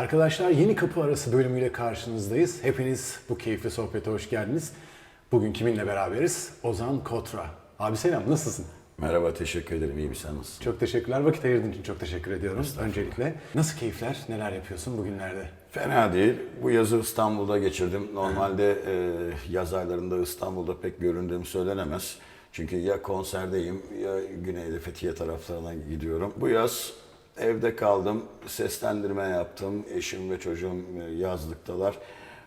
Arkadaşlar Yeni Kapı Arası bölümüyle karşınızdayız. Hepiniz bu keyifli sohbete hoş geldiniz. Bugün kiminle beraberiz? Ozan Kotra. Abi selam, nasılsın? Merhaba, teşekkür ederim. İyi misin? Nasılsın? Çok teşekkürler. Vakit ayırdığın için çok teşekkür ediyorum öncelikle. Nasıl keyifler? Neler yapıyorsun bugünlerde? Fena değil. Bu yazı İstanbul'da geçirdim. Normalde e, yaz aylarında İstanbul'da pek göründüğüm söylenemez. Çünkü ya konserdeyim ya Güneyde Fethiye taraflarına gidiyorum. Bu yaz evde kaldım, seslendirme yaptım. Eşim ve çocuğum e, yazlıktalar.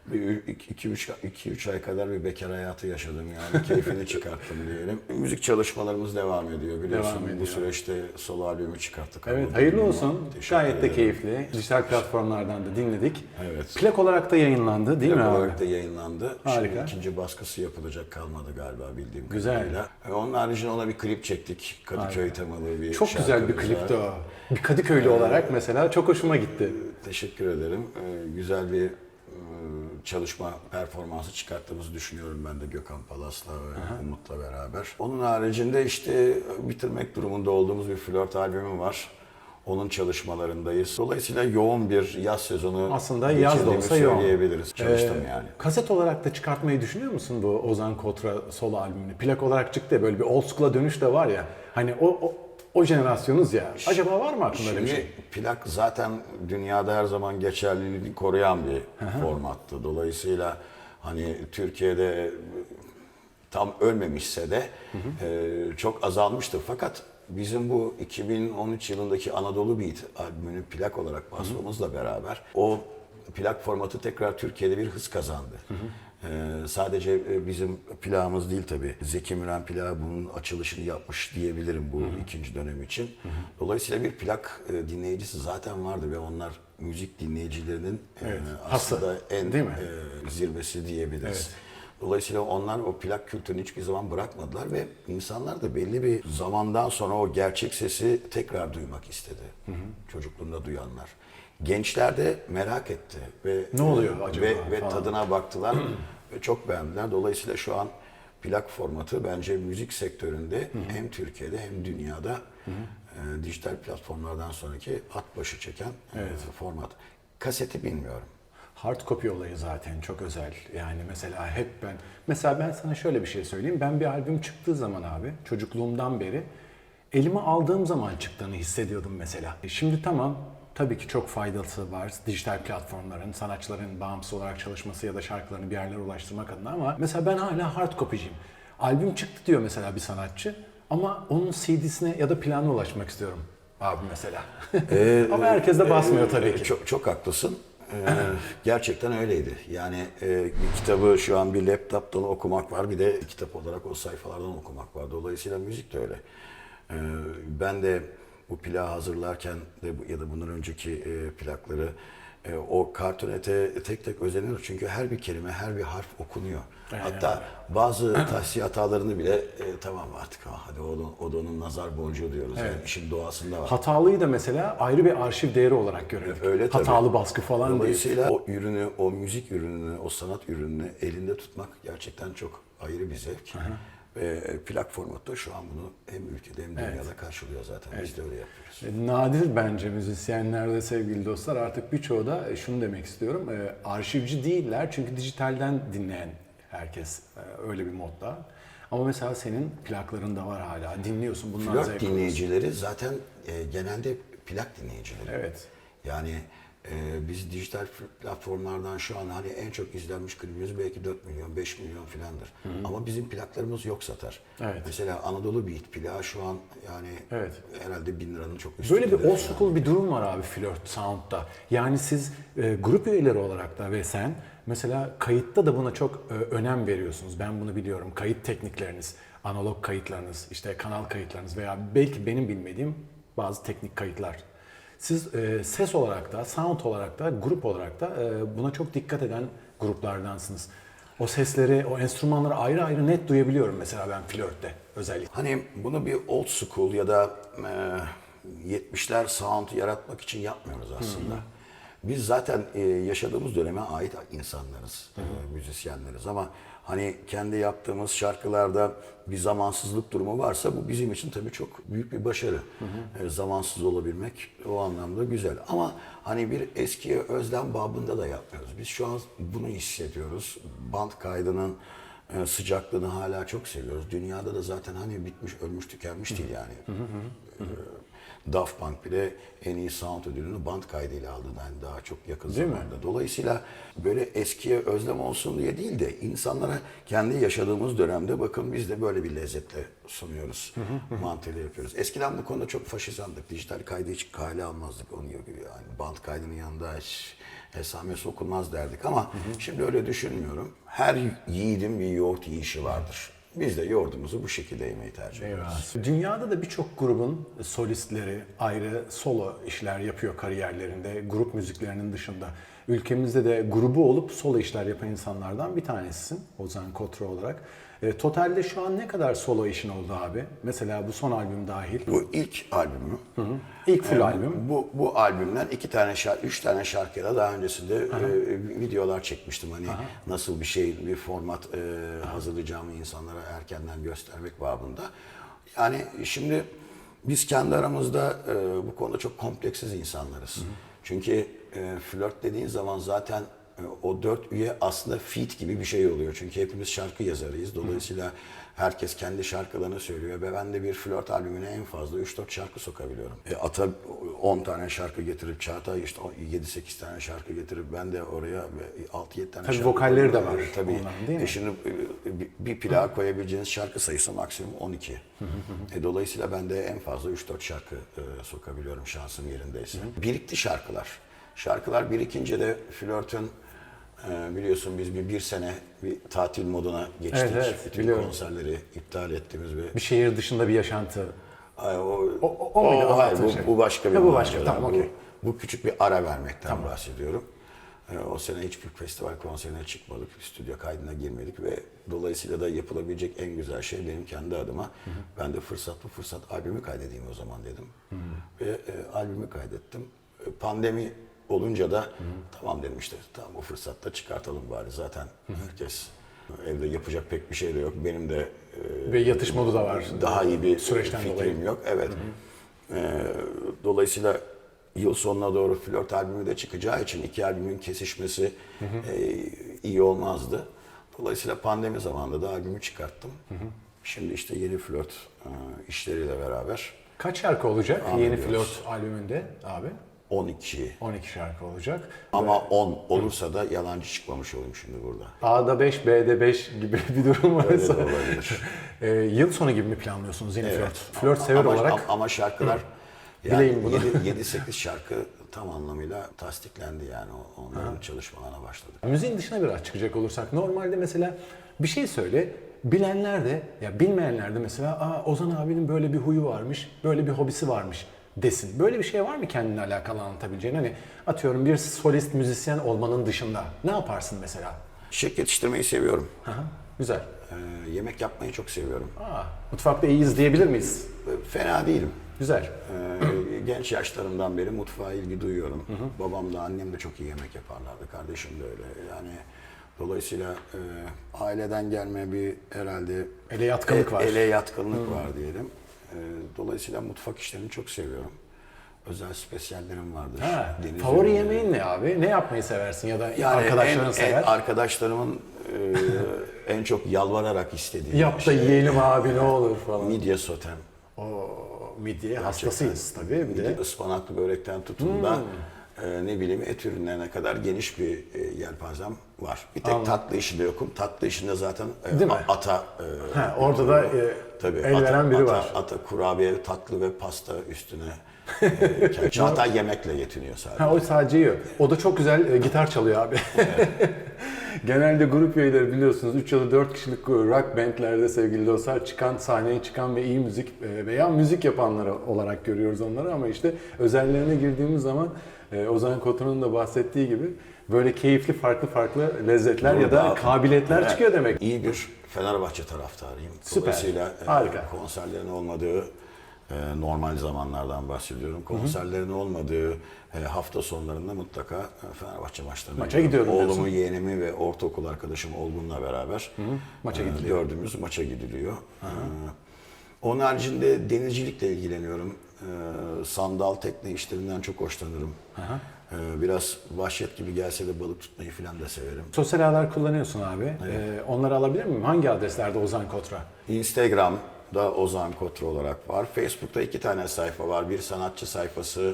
Bir 2-3 ay kadar bir bekar hayatı yaşadım yani. Keyfini çıkarttım diyelim. Müzik çalışmalarımız devam ediyor biliyorsun. Devam ediyor. Bu süreçte solo albümü çıkarttık. Evet, hayırlı olsun. Teşekkür Gayet de ederim. keyifli. Dijital platformlardan da dinledik. Evet. Plak olarak da yayınlandı değil mi Plak abi? olarak da yayınlandı. Harika. Şimdi ikinci baskısı yapılacak kalmadı galiba bildiğim Güzel. kadarıyla. E, Onun haricinde ona bir klip çektik. Kadıköy temalı bir Çok güzel bir klipti o. Bir Kadıköylü olarak mesela çok hoşuma gitti. Teşekkür ederim. E, güzel bir çalışma performansı çıkarttığımızı düşünüyorum ben de Gökhan Palas'la ve Umut'la beraber. Onun haricinde işte bitirmek durumunda olduğumuz bir flört albümü var. Onun çalışmalarındayız. Dolayısıyla yoğun bir yaz sezonu Aslında yaz da olsa yoğun. söyleyebiliriz. Çalıştım Ee, yani. Kaset olarak da çıkartmayı düşünüyor musun bu Ozan Kotra solo albümünü? Plak olarak çıktı ya böyle bir old school'a dönüş de var ya. Hani o o, o jenerasyonuz ya. Acaba var mı aklında öyle bir şey? plak zaten dünyada her zaman geçerliliğini koruyan bir formattı. Dolayısıyla hani Türkiye'de tam ölmemişse de e, çok azalmıştı. Fakat bizim bu 2013 yılındaki Anadolu Beat albümünü plak olarak basmamızla beraber o plak formatı tekrar Türkiye'de bir hız kazandı. Ee, sadece e, bizim plağımız değil tabii. Zeki Müren plağı bunun açılışını yapmış diyebilirim bu ikinci dönem için. Dolayısıyla bir plak e, dinleyicisi zaten vardı ve onlar müzik dinleyicilerinin e, Evet, aslında hası, en değil mi? e, zirvesi diyebiliriz. Dolayısıyla onlar o plak kültürünü hiçbir zaman bırakmadılar ve insanlar da belli bir zamandan sonra o gerçek sesi tekrar duymak istedi. Çocukluğunda duyanlar. Gençler de merak etti ve Ne oluyor acaba ve, ve falan. tadına baktılar ve çok beğendiler. Dolayısıyla şu an plak formatı bence müzik sektöründe hem Türkiye'de hem dünyada e, dijital platformlardan sonraki at başı çeken e, format. Kaseti bilmiyorum. Hard copy olayı zaten çok özel. Yani mesela hep ben... Mesela ben sana şöyle bir şey söyleyeyim. Ben bir albüm çıktığı zaman abi çocukluğumdan beri elime aldığım zaman çıktığını hissediyordum mesela. E Şimdi tamam tabii ki çok faydası var dijital platformların, sanatçıların bağımsız olarak çalışması ya da şarkılarını bir yerlere ulaştırmak adına ama mesela ben hala hard copy'ciyim. Albüm çıktı diyor mesela bir sanatçı ama onun CD'sine ya da planına ulaşmak istiyorum abi mesela. ama herkes de basmıyor tabii ki. Çok, çok haklısın. Ee, gerçekten öyleydi. Yani e, bir kitabı şu an bir laptoptan okumak var, bir de kitap olarak o sayfalardan okumak var. Dolayısıyla müzik de öyle. Ee, ben de bu plağı hazırlarken de ya da bundan önceki e, plakları e, o kartonete tek tek özeniyoruz. Çünkü her bir kelime, her bir harf okunuyor. Hatta bazı tahsiye hatalarını bile e, tamam artık ha, hadi o da, o da onun nazar boncuğu diyoruz. Yani işin doğasında var. Hatalıyı da mesela ayrı bir arşiv değeri olarak görüyorum. Öyle tabii. Hatalı baskı falan değil. Dolayısıyla o ürünü, o müzik ürününü, o sanat ürününü elinde tutmak gerçekten çok ayrı bir zevk. Ve plak formatı şu an bunu hem ülkede hem dünyada karşılıyor zaten. Biz de öyle yapıyoruz. E, Nadir bence müzisyenlerde sevgili dostlar artık birçoğu da e, şunu demek istiyorum. e, Arşivci değiller çünkü dijitalden dinleyen herkes e, öyle bir modda. Ama mesela senin plakların da var hala. Dinliyorsun zevk alıyorsun. dinleyicileri zaten e, genelde plak dinleyicileri. Evet. Yani e, biz dijital platformlardan şu an hani en çok izlenmiş klibimiz belki 4 milyon, 5 milyon filandır. Ama bizim plaklarımız yok satar. Evet. Mesela Anadolu Beat plağı şu an yani Evet. herhalde bin liranın çok üstünde. Böyle bir old school bir durum var abi Flört Sound'da. Yani siz e, grup üyeleri olarak da ve sen mesela kayıtta da buna çok e, önem veriyorsunuz. Ben bunu biliyorum. Kayıt teknikleriniz, analog kayıtlarınız, işte kanal kayıtlarınız veya belki benim bilmediğim bazı teknik kayıtlar. Siz e, ses olarak da, sound olarak da, grup olarak da e, buna çok dikkat eden gruplardansınız. O sesleri, o enstrümanları ayrı ayrı net duyabiliyorum mesela ben Flört'te özellikle. Hani bunu bir old school ya da e, 70'ler sound yaratmak için yapmıyoruz aslında. Biz zaten e, yaşadığımız döneme ait insanlarız, e, müzisyenleriz ama hani kendi yaptığımız şarkılarda bir zamansızlık durumu varsa bu bizim için tabii çok büyük bir başarı. E, zamansız olabilmek o anlamda güzel. Ama hani bir eskiye özlem babında da yapmıyoruz. Biz şu an bunu hissediyoruz. Band kaydının e, sıcaklığını hala çok seviyoruz. Dünyada da zaten hani bitmiş, ölmüş, tükenmiş değil yani. E, Daft Punk bile en iyi sound ödülünü band kaydıyla aldı yani daha çok yakın Değil mi? zamanda. Dolayısıyla böyle eskiye özlem olsun diye değil de insanlara kendi yaşadığımız dönemde bakın biz de böyle bir lezzetle sunuyoruz. Mantığıyla yapıyoruz. Eskiden bu konuda çok faşizandık. Dijital kaydı hiç kale almazdık onun gibi. Yani band kaydının yanında hiç esamesi okunmaz derdik ama şimdi öyle düşünmüyorum. Her yiğidin bir yoğurt yiyişi vardır. Biz de yoğurdumuzu bu şekilde yemeyi tercih ediyoruz. Dünyada da birçok grubun solistleri ayrı solo işler yapıyor kariyerlerinde, grup müziklerinin dışında. Ülkemizde de grubu olup solo işler yapan insanlardan bir tanesisin Ozan Kotra olarak. E, totalde şu an ne kadar solo işin oldu abi? Mesela bu son albüm dahil. Bu ilk albümü. İlk full Ee, albüm. Bu bu albümden iki tane şarkı, üç tane şarkıyla daha öncesinde e, videolar çekmiştim. Hani nasıl bir şey, bir format e, hazırlayacağımı insanlara erkenden göstermek babında. Yani şimdi biz kendi aramızda e, bu konuda çok kompleksiz insanlarız. Çünkü e, flört dediğin zaman zaten e, o dört üye aslında feat gibi bir şey oluyor. Çünkü hepimiz şarkı yazarıyız. Dolayısıyla herkes kendi şarkılarını söylüyor ve ben de bir flört albümüne en fazla 3-4 şarkı sokabiliyorum. E, Ata 10 tane şarkı getirip Çağatay işte 7-8 tane şarkı getirip ben de oraya 6-7 tane Tabii şarkı vokalleri de var Tabii. onların, değil mi? E, şimdi e, bir- bir plağa koyabileceğiniz şarkı sayısı maksimum 12. E, dolayısıyla ben de en fazla 3-4 şarkı e, sokabiliyorum şansım yerindeyse. Birikti şarkılar. Şarkılar birikince de flörtün e, biliyorsun biz bir, bir sene bir tatil moduna geçtik. Evet, evet, Bütün biliyorum. konserleri iptal ettiğimiz ve Bir şehir dışında bir yaşantı. Ay, o, O- o- o muydu hayır, bu, şey? bu başka bir Ha, bu başka, tamam, Bu- okey. Bu, küçük bir ara vermekten bahsediyorum. Ee, o sene hiçbir festival konserine çıkmadık, stüdyo kaydına girmedik ve dolayısıyla da yapılabilecek en güzel şey benim kendi adıma. Ben de fırsat bu fırsat albümü kaydedeyim o zaman dedim. Ve e, albümü kaydettim. Pandemi olunca da tamam dedim işte tamam o fırsatta çıkartalım bari zaten herkes evde yapacak pek bir şey de yok. Benim de e, Ve yatış modu da var. daha iyi bir Süreçten fikrim dolayı. yok. Evet. Ee, dolayısıyla yıl sonuna doğru flört albümü de çıkacağı için iki albümün kesişmesi e, iyi olmazdı. Dolayısıyla pandemi zamanında da albümü çıkarttım. Şimdi işte yeni flört e, işleriyle beraber Kaç şarkı olacak yeni flört albümünde abi? 12 12 şarkı olacak. ama 10 olursa da yalancı çıkmamış olayım şimdi burada. A'da 5, B'de 5 gibi bir durum Öyle varsa. de olabilir. Ee, yıl sonu gibi mi planlıyorsunuz yeni Evet. flört? Flört sever ama, olarak ama- ama şarkılar Bileyim bunu. yani 7-8 şarkı tam anlamıyla tasdiklendi yani onların çalışmalarına başladık. müziğin dışına biraz çıkacak olursak normalde mesela bir şey söyle bilenler de ya bilmeyenler de mesela Aa, Ozan abinin böyle bir huyu varmış, böyle bir hobisi varmış desin. Böyle bir şey var mı kendine alakalı anlatabileceğin? Hani atıyorum bir solist müzisyen olmanın dışında ne yaparsın mesela? Çiçek yetiştirmeyi seviyorum. Aha, güzel. Ee, yemek yapmayı çok seviyorum. Aa, mutfakta iyiyiz diyebilir miyiz? Ee, Fena değilim. Güzel. Ee, genç yaşlarımdan beri mutfağa ilgi duyuyorum. Babam da annem de çok iyi yemek yaparlardı. Kardeşim de öyle. Yani dolayısıyla e, aileden gelme bir herhalde Ele yatkınlık e- var. Ele yatkınlık var diyelim. Ee, dolayısıyla mutfak işlerini çok seviyorum. Özel spesiyallerim vardır. Ha, Deniz favori ürünleri. yemeğin ne abi? Ne yapmayı seversin ya da Yani arkadaşların en, sever? en arkadaşlarımın e, en çok yalvararak istediği Yap da şey, yiyelim abi ne olur falan. midye sotem. O midye hastasıyız tabii bir de. Hmm. Bir ıspanaklı börekten tutun da e, ne bileyim et ürünlerine kadar geniş bir e, yelpazem var. Bir tek tatlı işinde yokum. Tatlı işinde zaten e, Değil mi? a- ata e, Ha, orada da e, tabii, el ata- veren biri ata- var. Ata kurabiye, tatlı ve pasta üstüne. E, Çağatay yemekle yetiniyor sadece. Ha, o sadece yiyor. O da çok güzel e, gitar çalıyor abi. Genelde grup üyeleri biliyorsunuz 3 ya da 4 kişilik rock bandlerde sevgili dostlar çıkan sahneye çıkan ve iyi müzik e, veya müzik yapanları olarak görüyoruz onları ama işte özellerine girdiğimiz zaman e, Ozan Kotun'un da bahsettiği gibi böyle keyifli farklı farklı lezzetler ya da Burada- kabiliyetler Evet. çıkıyor demek. İyi bir Fenerbahçe taraftarıyım. Süper. Dolayısıyla e, Harika. konserlerin olmadığı E, normal zamanlardan bahsediyorum. Konserlerin olmadığı e, hafta sonlarında mutlaka Fenerbahçe maçlarına Maça gidiyorum. Oğlumu, diyorsun. yeğenimi ve ortaokul arkadaşım Olgun'la beraber Maça e, gidiliyor. gördüğümüz maça gidiliyor. E, onun haricinde denizcilikle ilgileniyorum. E, sandal tekne işlerinden çok hoşlanırım. E, biraz vahşet gibi gelse de balık tutmayı falan da severim. Sosyal ağlar kullanıyorsun abi. Ee, onları alabilir miyim? Hangi adreslerde Ozan Kotra? Instagram'da Ozan Kotra olarak var. Facebook'ta iki tane sayfa var. Bir sanatçı sayfası,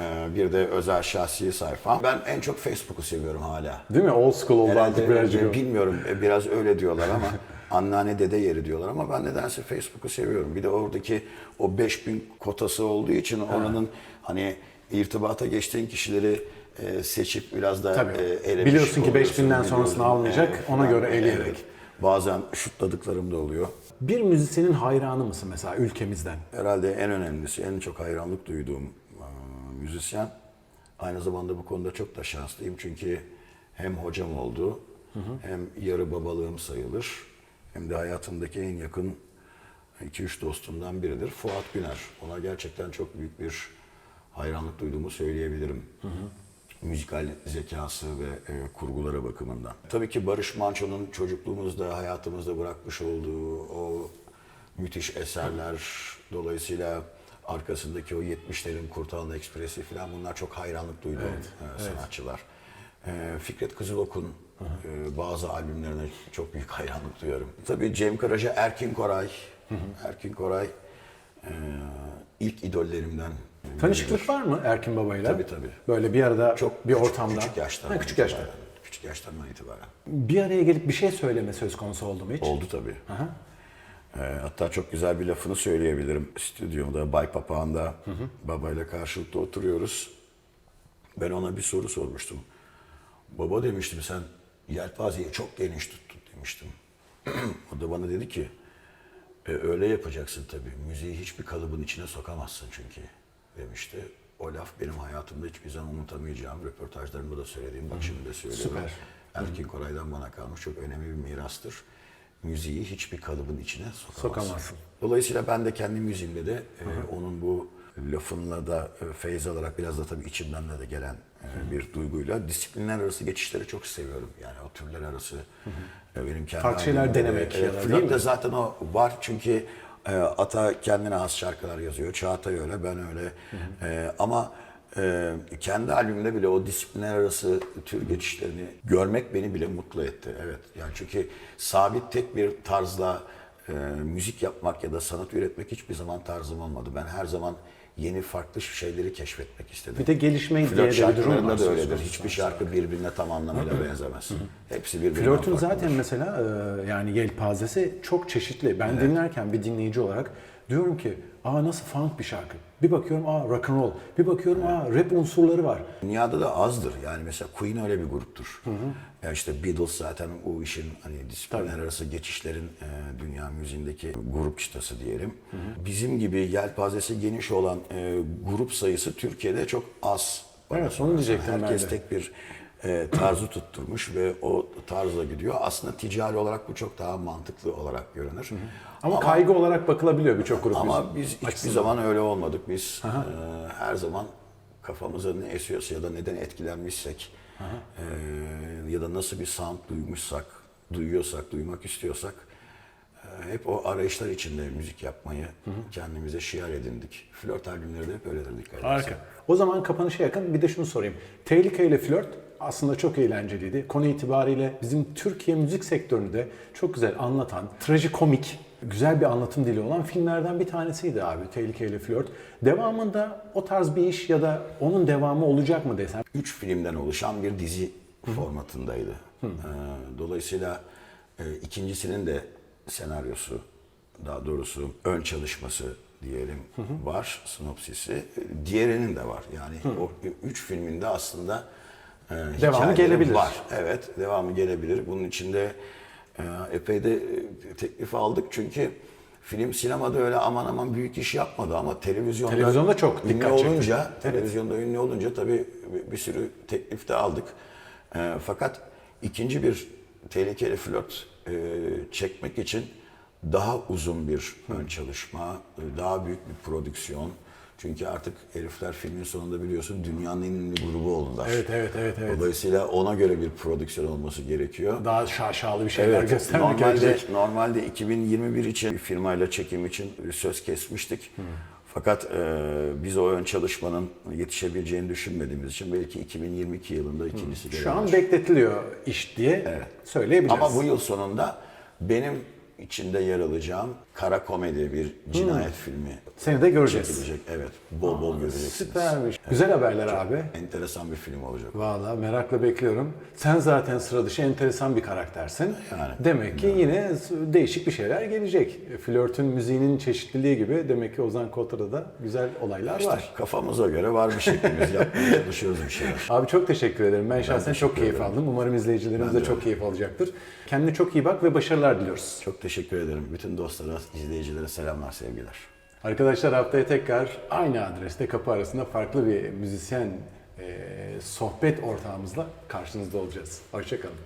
e, bir de özel şahsi sayfa. Ben en çok Facebook'u seviyorum hala. Değil mi? Old school oldu artık birazcık. bilmiyorum e, biraz öyle diyorlar ama anneanne dede yeri diyorlar ama ben nedense Facebook'u seviyorum. Bir de oradaki o 5000 kotası olduğu için oranın hani irtibata geçtiğin kişileri e, seçip biraz da Tabii. e, elemiş Biliyorsun ki oluyorsun, 5000'den sonrasını almayacak, ona göre eleyerek. Evet. Bazen şutladıklarım da oluyor. Bir müzisyenin hayranı mısın mesela ülkemizden? Herhalde en önemlisi, en çok hayranlık duyduğum e, müzisyen. Aynı zamanda bu konuda çok da şanslıyım çünkü hem hocam oldu, hem yarı babalığım sayılır, hem de hayatımdaki en yakın 2-3 dostumdan biridir. Fuat Güner. Ona gerçekten çok büyük bir hayranlık duyduğumu söyleyebilirim. Müzikal zekası ve e, kurguları bakımından. Tabii ki Barış Manço'nun çocukluğumuzda, hayatımızda bırakmış olduğu o müthiş eserler, dolayısıyla arkasındaki o 70'lerin Kurtalan Ekspresi falan bunlar çok hayranlık duyduğum e, sanatçılar. E, Fikret Kızılok'un e, bazı albümlerine çok büyük hayranlık duyuyorum. Tabii Cem Karaca, Erkin Koray. Erkin Koray e, ilk idollerimden. Tanışıklık var mı Erkin Baba'yla? Tabii, tabii. Böyle bir arada Çok bir küçük- ortamda. Küçük yaştan. Ha, küçük yaşta. itibaren. Küçük yaştan itibaren. Bir araya gelip bir şey söyleme söz konusu oldu mu hiç? Oldu tabii. Aha. Ee, hatta çok güzel bir lafını söyleyebilirim. Stüdyomda Bay Papağan'da babayla karşılıklı oturuyoruz. Ben ona bir soru sormuştum. Baba demiştim sen yelpazeyi çok geniş tuttun demiştim. o da bana dedi ki "E, öyle yapacaksın tabii. Müziği hiçbir kalıbın içine sokamazsın çünkü demişti. O laf benim hayatımda hiçbir zaman unutamayacağım. Röportajlarımda da söylediğim, bak şimdi de söylüyorum. Süper. Erkin Koray'dan bana kalmış çok önemli bir mirastır. Müziği hiçbir kalıbın içine sokamazsın. Sokamazsın. Dolayısıyla ben de kendi müziğimde de e, onun bu lafınla da e, feyz alarak biraz da tabii içimden de, gelen bir duyguyla disiplinler arası geçişleri çok seviyorum. Yani o türler arası e, benim kendi Farklı şeyler denemek mi? de zaten o var çünkü e, Ata kendine has şarkılar yazıyor. Çağatay öyle, ben öyle. E, ama e, kendi albümümde bile o disiplinler arası tür geçişlerini görmek beni bile mutlu etti. Evet. Yani çünkü sabit tek bir tarzla e, müzik yapmak ya da sanat üretmek hiçbir zaman tarzım olmadı. Ben her zaman yeni farklı şeyleri keşfetmek istedim. Bir de gelişmeyi diye de bir durum var. da öyledir. Hiçbir şarkı birbirine tam anlamıyla benzemez. Hepsi birbirinden Flörtün farklıdır. zaten mesela e, yani yelpazesi çok çeşitli. Ben dinlerken bir dinleyici olarak diyorum ki aa nasıl funk bir şarkı. Bir bakıyorum aa rock and roll. Bir bakıyorum aa rap unsurları var. Dünyada da azdır. Yani mesela Queen öyle bir gruptur. Ya işte Beatles zaten o işin hani disiplinler arası geçişlerin e, dünya müziğindeki grup çıtası diyelim. Bizim gibi yelpazesi geniş olan e, grup sayısı Türkiye'de çok az. Bana Evet, onu diyecektim ben Herkes de. tek bir e, tarzı tutturmuş ve o tarzla gidiyor. Aslında ticari olarak bu çok daha mantıklı olarak görünür. Ama, kaygı olarak bakılabiliyor birçok grup Ama biz hiçbir zaman öyle olmadık. Biz e, her zaman kafamıza ne esiyorsa ya da neden etkilenmişsek e, ya da nasıl bir sound duymuşsak, duyuyorsak, duymak istiyorsak e, hep o arayışlar içinde müzik yapmayı kendimize şiar edindik. Flört albümleri de hep öyledir dikkat edersen. Harika. O zaman kapanışa yakın bir de şunu sorayım. Tehlike ile flört aslında çok eğlenceliydi. Konu itibariyle bizim Türkiye müzik sektörünü de çok güzel anlatan, trajikomik, güzel bir anlatım dili olan filmlerden bir tanesiydi abi Tehlike ile flört. Devamında o tarz bir iş ya da onun devamı olacak mı desem? üç filmden oluşan bir dizi formatındaydı. Ee, Dolayısıyla e, ikincisinin de senaryosu, daha doğrusu ön çalışması diyelim var, sinopsisi. Diğerinin de var. Yani o üç filminde aslında e, hikayeleri gelebilir. Var. Evet, devamı gelebilir. Bunun içinde epey de e, teklif aldık çünkü film sinemada öyle aman aman büyük iş yapmadı ama televizyonda, Televizyonda çok ünlü dikkat çekti. olunca, televizyonda ünlü olunca tabii bir, bir sürü teklif de aldık. E, fakat ikinci bir tehlikeli flört e, çekmek için daha uzun bir ön çalışma, daha büyük bir prodüksiyon. Çünkü artık herifler filmin sonunda biliyorsun dünyanın en ünlü grubu oldular. Evet, evet, evet, evet. Dolayısıyla ona göre bir prodüksiyon olması gerekiyor. Daha şaşalı bir şeyler Evet, göstermek normalde, gerekecek. normalde 2021 için bir firmayla çekim için söz kesmiştik. Fakat e, biz o ön çalışmanın yetişebileceğini düşünmediğimiz için belki 2022 yılında ikincisi Şu an bekletiliyor iş diye söyleyebiliriz. Ama bu yıl sonunda benim içinde yer alacağım kara komedi bir cinayet filmi Seni de göreceğiz. çekilecek. Evet, bol bol göreceksiniz. Süpermiş. Güzel haberler abi. Enteresan bir film olacak. Valla merakla bekliyorum. Sen zaten sıra dışı enteresan bir karaktersin. Yani. Demek ki yine değişik bir şeyler gelecek. Flörtün müziğinin çeşitliliği gibi demek ki Ozan Kotra'da da güzel olaylar var. Kafamıza göre var bir şeklimiz yapmaya çalışıyoruz bir şeyler. Abi çok teşekkür ederim. Ben şahsen çok keyif ederim. aldım. Umarım izleyicilerimiz Ben de de çok keyif alacaktır. Kendine çok iyi bak ve başarılar diliyoruz. Çok teşekkür ederim. Bütün dostlara, izleyicilere selamlar, sevgiler. Arkadaşlar haftaya tekrar aynı adreste kapı arasında farklı bir müzisyen e, sohbet ortağımızla karşınızda olacağız. Hoşçakalın.